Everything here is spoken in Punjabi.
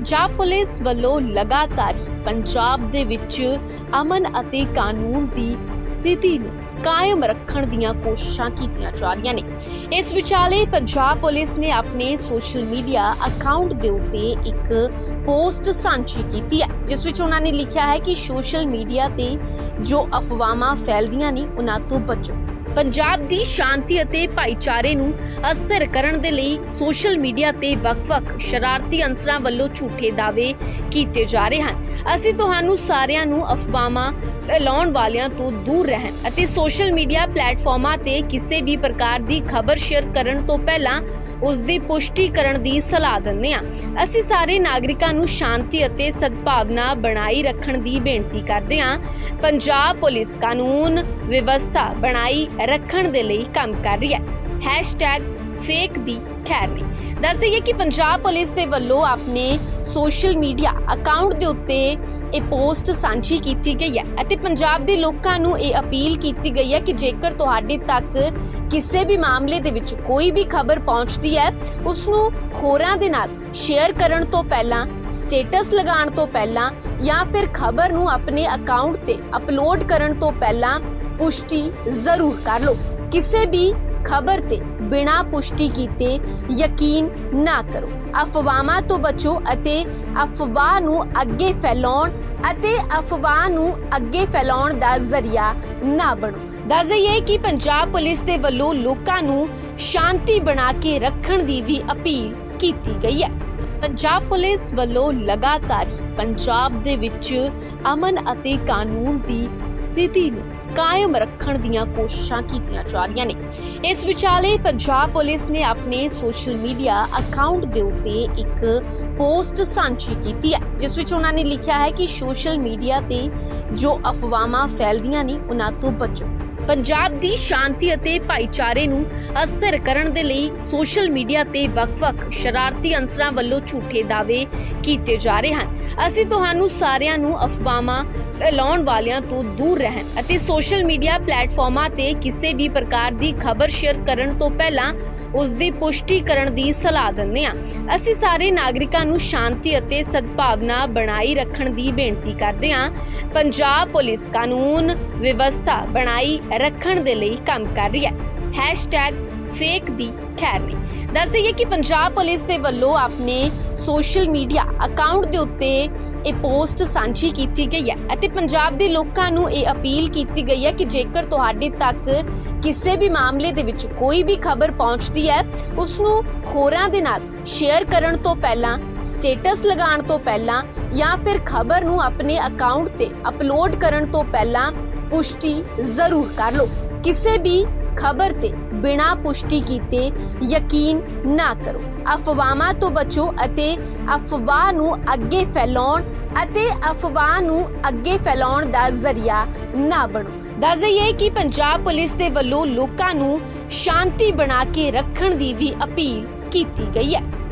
ਪੰਜਾਬ ਪੁਲਿਸ ਵੱਲੋਂ ਲਗਾਤਾਰ ਹੀ ਪੰਜਾਬ ਦੇ ਵਿੱਚ ਅਮਨ ਅਤੇ ਕਾਨੂੰਨ ਦੀ ਸਥਿਤੀ ਨੂੰ ਕਾਇਮ ਰੱਖਣ ਦੀਆਂ ਕੋਸ਼ਿਸ਼ਾਂ ਕੀਤੀਆਂ ਜਾ ਰਹੀਆਂ ਨੇ। ਇਸ ਵਿਚਾਲੇ ਪੰਜਾਬ ਪੁਲਿਸ ਨੇ ਆਪਣੇ ਸੋਸ਼ਲ ਮੀਡੀਆ ਅਕਾਊਂਟ ਦੇ ਉੱਤੇ ਇੱਕ ਪੋਸਟ ਸਾਂਝੀ ਕੀਤੀ ਹੈ, ਜਿਸ ਵਿੱਚ ਉਹਨਾਂ ਨੇ ਲਿਖਿਆ ਹੈ ਕਿ ਸੋਸ਼ਲ ਮੀਡੀਆ ਤੇ ਜੋ ਅਫਵਾਹਾਂ ਫੈਲਦੀਆਂ ਨੇ, ਉਹਨਾਂ ਤੋਂ ਬਚੋ। ਪੰਜਾਬ ਦੀ ਸ਼ਾਂਤੀ ਅਤੇ ਭਾਈਚਾਰੇ ਨੂੰ ਅਸਰ ਕਰਨ ਦੇ ਲਈ ਸੋਸ਼ਲ ਮੀਡੀਆ ਤੇ ਵੱਖ-ਵੱਖ ਸ਼ਰਾਰਤੀ ਅੰਸਰਾਂ ਵੱਲੋਂ ਝੂਠੇ ਦਾਅਵੇ ਕੀਤੇ ਜਾ ਰਹੇ ਹਨ। ਅਸੀਂ ਤੁਹਾਨੂੰ ਸਾਰਿਆਂ ਨੂੰ ਅਫਵਾਹਾਂ ਫੈਲਾਉਣ ਵਾਲਿਆਂ ਤੋਂ ਦੂਰ ਰਹਿਣ ਅਤੇ ਸੋਸ਼ਲ ਮੀਡੀਆ ਪਲੇਟਫਾਰਮਾਂ ਤੇ ਕਿਸੇ ਵੀ ਪ੍ਰਕਾਰ ਦੀ ਖਬਰ ਸ਼ੇਅਰ ਕਰਨ ਤੋਂ ਪਹਿਲਾਂ ਉਸ ਦੀ ਪੁਸ਼ਟੀ ਕਰਨ ਦੀ ਸਲਾਹ ਦਿੰਦੇ ਹਾਂ। ਅਸੀਂ ਸਾਰੇ ਨਾਗਰਿਕਾਂ ਨੂੰ ਸ਼ਾਂਤੀ ਅਤੇ ਸਦਭਾਵਨਾ ਬਣਾਈ ਰੱਖਣ ਦੀ ਬੇਨਤੀ ਕਰਦੇ ਹਾਂ। ਪੰਜਾਬ ਪੁਲਿਸ ਕਾਨੂੰਨ ਵਿਵਸਥਾ ਬਣਾਈ ਰੱਖਣ ਦੇ ਲਈ ਕੰਮ ਕਰ ਰਹੀ ਹੈ। ਫੇਕ ਦੀ ਖੈਰ ਨਹੀਂ। ਦੱਸ ਦਈਏ ਕਿ ਪੰਜਾਬ ਪੁਲਿਸ ਦੇ ਵੱਲੋਂ ਆਪਣੇ ਸੋਸ਼ਲ ਮੀਡੀਆ ਅਕਾਊਂਟ ਦੇ ਉੱਤੇ ਇਹ ਪੋਸਟ ਸਾਂਝੀ ਕੀਤੀ ਗਈ ਹੈ ਅਤੇ ਪੰਜਾਬ ਦੇ ਲੋਕਾਂ ਨੂੰ ਇਹ ਅਪੀਲ ਕੀਤੀ ਗਈ ਹੈ ਕਿ ਜੇਕਰ ਤੁਹਾਡੇ ਤੱਕ ਕਿਸੇ ਵੀ ਮਾਮਲੇ ਦੇ ਵਿੱਚ ਕੋਈ ਵੀ ਖਬਰ ਪਹੁੰਚਦੀ ਹੈ ਉਸ ਨੂੰ ਹੋਰਾਂ ਦੇ ਨਾਲ ਸ਼ੇਅਰ ਕਰਨ ਤੋਂ ਪਹਿਲਾਂ, ਸਟੇਟਸ ਲਗਾਉਣ ਤੋਂ ਪਹਿਲਾਂ ਜਾਂ ਫਿਰ ਖਬਰ ਨੂੰ ਆਪਣੇ ਅਕਾਊਂਟ ਤੇ ਅਪਲੋਡ ਕਰਨ ਤੋਂ ਪਹਿਲਾਂ ਪੁਸ਼ਟੀ ਜ਼ਰੂਰ ਕਰ ਲਓ। ਕਿਸੇ ਵੀ ਖਬਰ ਤੇ ਬਿਨਾਂ ਪੁਸ਼ਟੀ ਕੀਤੇ ਯਕੀਨ ਨਾ ਕਰੋ। ਅਫਵਾਹਾਂ ਤੋਂ ਬਚੋ ਅਤੇ ਅਫਵਾਹ ਨੂੰ ਅੱਗੇ ਫੈਲਾਉਣ ਅਤੇ ਅਫਵਾਹ ਨੂੰ ਅੱਗੇ ਫੈਲਾਉਣ ਦਾ ਜ਼ਰੀਆ ਨਾ ਬਣੋ। ਦੱਸ ਦਈਏ ਕਿ ਪੰਜਾਬ ਪੁਲਿਸ ਦੇ ਵੱਲੋਂ ਲੋਕਾਂ ਨੂੰ ਸ਼ਾਂਤੀ ਬਣਾ ਕੇ ਰੱਖਣ ਦੀ ਵੀ ਅਪੀਲ ਕੀਤੀ ਗਈ ਹੈ। ਪੰਜਾਬ ਪੁਲਿਸ ਵੱਲੋਂ ਲਗਾਤਾਰ ਹੀ ਪੰਜਾਬ ਦੇ ਵਿੱਚ ਅਮਨ ਅਤੇ ਕਾਨੂੰਨ ਦੀ ਸਥਿਤੀ ਨੂੰ ਕਾਇਮ ਰੱਖਣ ਦੀਆਂ ਕੋਸ਼ਿਸ਼ਾਂ ਕੀਤੀਆਂ ਜਾ ਰਹੀਆਂ ਨੇ। ਇਸ ਵਿਚਾਲੇ ਪੰਜਾਬ ਪੁਲਿਸ ਨੇ ਆਪਣੇ ਸੋਸ਼ਲ ਮੀਡੀਆ ਅਕਾਊਂਟ ਦੇ ਉੱਤੇ ਇੱਕ ਪੋਸਟ ਸਾਂਝੀ ਕੀਤੀ ਹੈ, ਜਿਸ ਵਿੱਚ ਉਹਨਾਂ ਨੇ ਲਿਖਿਆ ਹੈ ਕਿ ਸੋਸ਼ਲ ਮੀਡੀਆ ਤੇ ਜੋ ਅਫਵਾਹਾਂ ਫੈਲਦੀਆਂ ਨੇ, ਉਹਨਾਂ ਤੋਂ ਬਚੋ। ਪੰਜਾਬ ਦੀ ਸ਼ਾਂਤੀ ਅਤੇ ਭਾਈਚਾਰੇ ਨੂੰ ਅਸਰ ਕਰਨ ਦੇ ਲਈ ਸੋਸ਼ਲ ਮੀਡੀਆ ਤੇ ਵੱਖ-ਵੱਖ ਸ਼ਰਾਰਤੀ ਅੰਸਰਾਂ ਵੱਲੋਂ ਝੂਠੇ ਦਾਅਵੇ ਕੀਤੇ ਜਾ ਰਹੇ ਹਨ। ਅਸੀਂ ਤੁਹਾਨੂੰ ਸਾਰਿਆਂ ਨੂੰ ਅਫਵਾਹਾਂ ਫੈਲਾਉਣ ਵਾਲਿਆਂ ਤੋਂ ਦੂਰ ਰਹਿਣ ਅਤੇ ਸੋਸ਼ਲ ਮੀਡੀਆ ਪਲੇਟਫਾਰਮਾਂ ਤੇ ਕਿਸੇ ਵੀ ਪ੍ਰਕਾਰ ਦੀ ਖਬਰ ਸ਼ੇਅਰ ਕਰਨ ਤੋਂ ਪਹਿਲਾਂ ਉਸ ਦੀ ਪੁਸ਼ਟੀ ਕਰਨ ਦੀ ਸਲਾਹ ਦਿੰਦੇ ਹਾਂ। ਅਸੀਂ ਸਾਰੇ ਨਾਗਰਿਕਾਂ ਨੂੰ ਸ਼ਾਂਤੀ ਅਤੇ ਸਦਭਾਵਨਾ ਬਣਾਈ ਰੱਖਣ ਦੀ ਬੇਨਤੀ ਕਰਦੇ ਹਾਂ। ਪੰਜਾਬ ਪੁਲਿਸ ਕਾਨੂੰਨ ਵਿਵਸਥਾ ਬਣਾਈ ਰੱਖਣ ਦੇ ਲਈ ਕੰਮ ਕਰ ਰਹੀ ਹੈ। ਫੇਕ ਦੀ ਖੈਰ ਨਹੀਂ ਦੱਸ ਦਈਏ ਕਿ ਪੰਜਾਬ ਪੁਲਿਸ ਦੇ ਵੱਲੋਂ ਆਪਣੇ ਸੋਸ਼ਲ ਮੀਡੀਆ ਅਕਾਊਂਟ ਦੇ ਉੱਤੇ ਇਹ ਪੋਸਟ ਸਾਂਝੀ ਕੀਤੀ ਗਈ ਹੈ ਅਤੇ ਪੰਜਾਬ ਦੇ ਲੋਕਾਂ ਨੂੰ ਇਹ ਅਪੀਲ ਕੀਤੀ ਗਈ ਹੈ ਕਿ ਜੇਕਰ ਤੁਹਾਡੇ ਤੱਕ ਕਿਸੇ ਵੀ ਮਾਮਲੇ ਦੇ ਵਿੱਚ ਕੋਈ ਵੀ ਖਬਰ ਪਹੁੰਚਦੀ ਹੈ ਉਸ ਨੂੰ ਹੋਰਾਂ ਦੇ ਨਾਲ ਸ਼ੇਅਰ ਕਰਨ ਤੋਂ ਪਹਿਲਾਂ, ਸਟੇਟਸ ਲਗਾਉਣ ਤੋਂ ਪਹਿਲਾਂ ਜਾਂ ਫਿਰ ਖਬਰ ਨੂੰ ਆਪਣੇ ਅਕਾਊਂਟ ਤੇ ਅਪਲੋਡ ਕਰਨ ਤੋਂ ਪਹਿਲਾਂ ਪੁਸ਼ਟੀ ਜ਼ਰੂਰ ਕਰ ਲਓ। ਕਿਸੇ ਵੀ ਖਬਰ ਤੇ ਬਿਨਾਂ ਪੁਸ਼ਟੀ ਕੀਤੇ ਯਕੀਨ ਨਾ ਕਰੋ। ਅਫਵਾਹਾਂ ਤੋਂ ਬਚੋ ਅਤੇ ਅਫਵਾਹ ਨੂੰ ਅੱਗੇ ਫੈਲਾਉਣ ਅਤੇ ਅਫਵਾਹ ਨੂੰ ਅੱਗੇ ਫੈਲਾਉਣ ਦਾ ਜ਼ਰੀਆ ਨਾ ਬਣੋ। ਦੱਸ ਦਈਏ ਕਿ ਪੰਜਾਬ ਪੁਲਿਸ ਦੇ ਵੱਲੋਂ ਲੋਕਾਂ ਨੂੰ ਸ਼ਾਂਤੀ ਬਣਾ ਕੇ ਰੱਖਣ ਦੀ ਵੀ ਅਪੀਲ ਕੀਤੀ ਗਈ ਹੈ।